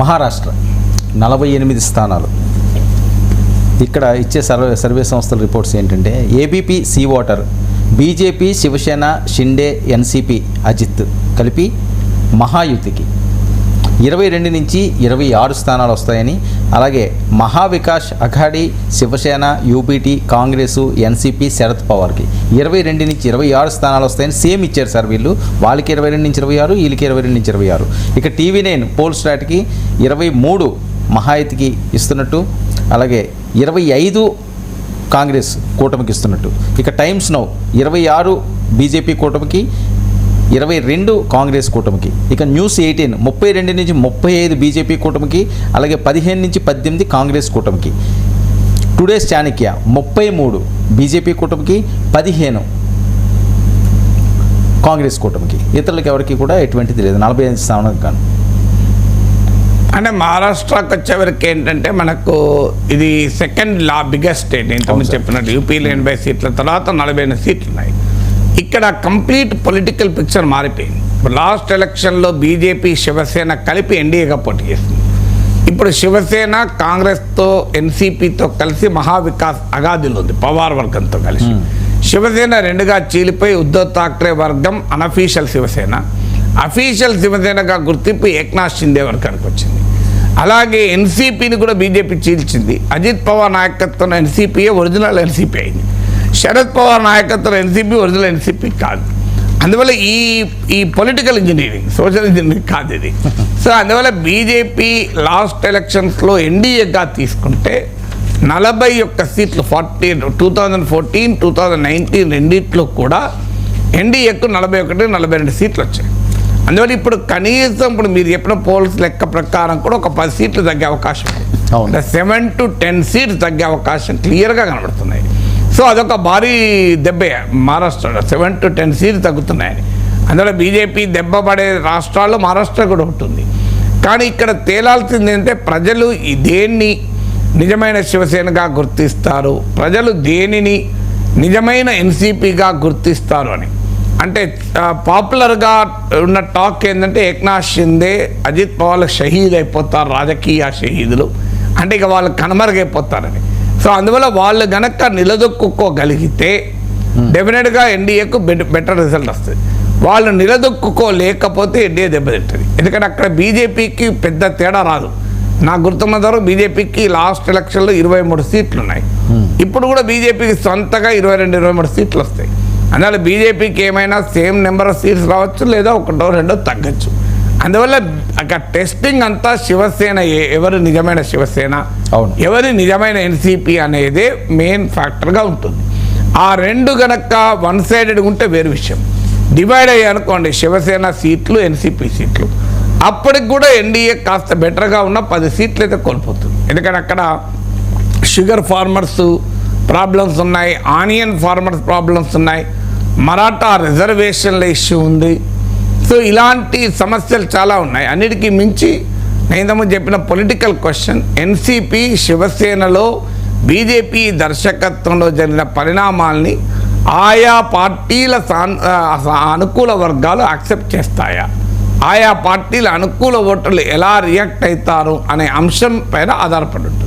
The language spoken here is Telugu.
మహారాష్ట్ర నలభై ఎనిమిది స్థానాలు. ఇక్కడ ఇచ్చే సర్వే సర్వే సంస్థల రిపోర్ట్స్ ఏంటంటే ABP C voter BJP Shivsena Shinde NCP Ajit కలిపి మహాయుతికి. ఇరవై రెండు నుంచి ఇరవై ఆరు స్థానాలు వస్తాయని అలాగే మహావికాష్ అఘాడీ శివసేన యూపీటీ కాంగ్రెస్ ఎన్సీపీ శరద్ పవార్కి. ఇరవై రెండు నుంచి ఇరవై ఆరు స్థానాలు వస్తాయని సేమ్ ఇచ్చారు సార్ వీళ్ళు. వాళ్ళకి ఇరవై రెండు నుంచి ఇరవై ఆరు వీళ్ళకి ఇరవై రెండు నుంచి ఇరవై ఆరు. ఇక టీవీ నైన్ పోల్ స్టాట్కి ఇరవై మూడు మహాయతికి ఇస్తున్నట్టు అలాగే ఇరవై ఐదు కాంగ్రెస్ కూటమికి ఇస్తున్నట్టు. ఇక టైమ్స్ నౌ ఇరవై ఆరు బీజేపీ కూటమికి ఇరవై రెండు కాంగ్రెస్ కూటమికి ఇక న్యూస్ ఎయిటీన్ ముప్పై రెండు నుంచి ముప్పై ఐదు బీజేపీ కూటమికి అలాగే పదిహేను నుంచి పద్దెనిమిది కాంగ్రెస్ కూటమికి. టుడేస్ చాణక్య ముప్పై మూడు బీజేపీ కూటమికి పదిహేను కాంగ్రెస్ కూటమికి. ఇతరులకు ఎవరికి కూడా ఎటువంటిది లేదు. నలభై ఐదు స్థానాలకు గాను. అంటే మహారాష్ట్రకి వచ్చేవరకు ఏంటంటే మనకు ఇది సెకండ్ లా బిగ్గెస్ట్ స్టేట్ ఇంతకుముందు. చెప్పినట్టు యూపీలో ఎనభై సీట్ల తర్వాత నలభై ఎనిమిది సీట్లు ఉన్నాయి ఇక్కడ కంప్లీట్ పొలిటికల్ పిక్చర్ మారిపోయింది. లాస్ట్ ఎలక్షన్లో బీజేపీ శివసేన కలిపి ఎన్డీఏగా పోటీ చేసింది. ఇప్పుడు శివసేన కాంగ్రెస్తో ఎన్సీపీతో కలిసి మహావికాస్ అగాదిలో ఉంది పవార్ వర్గంతో కలిసి. శివసేన రెండుగా చీలిపోయి ఉద్ధవ్ ఠాక్రే వర్గం అనఫీషియల్ శివసేన. అఫీషియల్ శివసేనగా గుర్తింపు ఏక్నాథ్ షిందే వర్గానికి వచ్చింది. అలాగే ఎన్సీపీని కూడా బీజేపీ చీల్చింది. అజిత్ పవార్ నాయకత్వం ఎన్సీపీయే ఒరిజినల్ ఎన్సీపీ అయింది. శరద్ పవార్ నాయకత్వం ఎన్సీపీ ఒరిజినల్ ఎన్సీపీ కాదు. అందువల్ల ఈ ఈ పొలిటికల్ ఇంజనీరింగ్ సోషల్ ఇంజనీరింగ్ కాదు ఇది. సో అందువల్ల బీజేపీ లాస్ట్ ఎలక్షన్స్లో ఎన్డీఏగా తీసుకుంటే నలభై ఒక్క సీట్లు forty two thousand fourteen two thousand nineteen రెండిట్లో కూడా ఎన్డీఏకు నలభై ఒకటి నలభై రెండు సీట్లు వచ్చాయి. అందువల్ల ఇప్పుడు కనీసం ఇప్పుడు మీరు చెప్పిన పోల్స్ లెక్క ప్రకారం కూడా ఒక పది సీట్లు తగ్గే అవకాశం. ఉంది. సెవెన్ టు టెన్ సీట్స్ తగ్గే అవకాశం క్లియర్గా కనబడుతున్నాయి. సో అదొక భారీ దెబ్బే. మహారాష్ట్రలో సెవెన్ టు టెన్ సీట్లు తగ్గుతున్నాయని. అందులో బీజేపీ దెబ్బ పడే రాష్ట్రాల్లో మహారాష్ట్ర కూడా ఉంటుంది. కానీ ఇక్కడ తేలాల్సింది ఏంటంటే ప్రజలు దేన్ని నిజమైన శివసేనగా గుర్తిస్తారు. ప్రజలు దేనిని నిజమైన ఎన్సీపీగా గుర్తిస్తారు అని. అంటే పాపులర్గా ఉన్న టాక్ ఏంటంటే ఏక్నాథ్ షిందే అజిత్ పవార్ షహీద్ అయిపోతారు రాజకీయ షహీదులు. అంటే ఇక వాళ్ళు కనుమరుగైపోతారని. సో అందువల్ల వాళ్ళు గనక నిలదొక్కుకోగలిగితే డెఫినెట్గా ఎన్డీఏకు బెటర్ రిజల్ట్ వస్తుంది. వాళ్ళు నిలదొక్కుకోలేకపోతే ఎన్డీఏ దెబ్బతింటుంది. ఎందుకంటే అక్కడ బీజేపీకి పెద్ద తేడా రాదు. నాకు గుర్తున్నంత వరకు బీజేపీకి లాస్ట్ ఎలక్షన్లో ఇరవై మూడు సీట్లు ఉన్నాయి ఇప్పుడు కూడా బీజేపీకి సొంతగా ఇరవై రెండు ఇరవై మూడు సీట్లు వస్తాయి. అందువల్ల బీజేపీకి ఏమైనా సేమ్ నెంబర్ ఆఫ్ సీట్స్ రావచ్చు లేదా ఒకటో రెండో తగ్గచ్చు. అందువల్ల అక్కడ టెస్టింగ్ అంతా శివసేన ఎవరు నిజమైన శివసేన అవును. ఎవరి నిజమైన ఎన్సీపీ అనేది మెయిన్ ఫ్యాక్టర్గా ఉంటుంది. ఆ రెండు గనక వన్ సైడెడ్ ఉంటే వేరు విషయం. డివైడ్ అయ్యి అనుకోండి శివసేన సీట్లు ఎన్సీపీ సీట్లు. అప్పటికి కూడా ఎన్డీఏ కాస్త బెటర్గా ఉన్న పది సీట్లు అయితే కోల్పోతుంది. ఎందుకంటే అక్కడ షుగర్ ఫార్మర్స్ ప్రాబ్లమ్స్ ఉన్నాయి ఆనియన్ ఫార్మర్స్ ప్రాబ్లమ్స్ ఉన్నాయి మరాఠా రిజర్వేషన్ల ఇష్యూ ఉంది. సో ఇలాంటి సమస్యలు చాలా ఉన్నాయి. అన్నిటికీ మించి నేను ఇంతకుముందు చెప్పిన పొలిటికల్ క్వశ్చన్ ఎన్సిపి శివసేనలో బీజేపీ దర్శకత్వంలో జరిగిన పరిణామాల్ని ఆయా పార్టీల సాన్- అనుకూల వర్గాలు యాక్సెప్ట్ చేస్తాయా? ఆయా పార్టీల అనుకూల ఓటర్లు ఎలా రియాక్ట్ అవుతారు అనే అంశం పైన ఆధారపడి ఉంటుంది.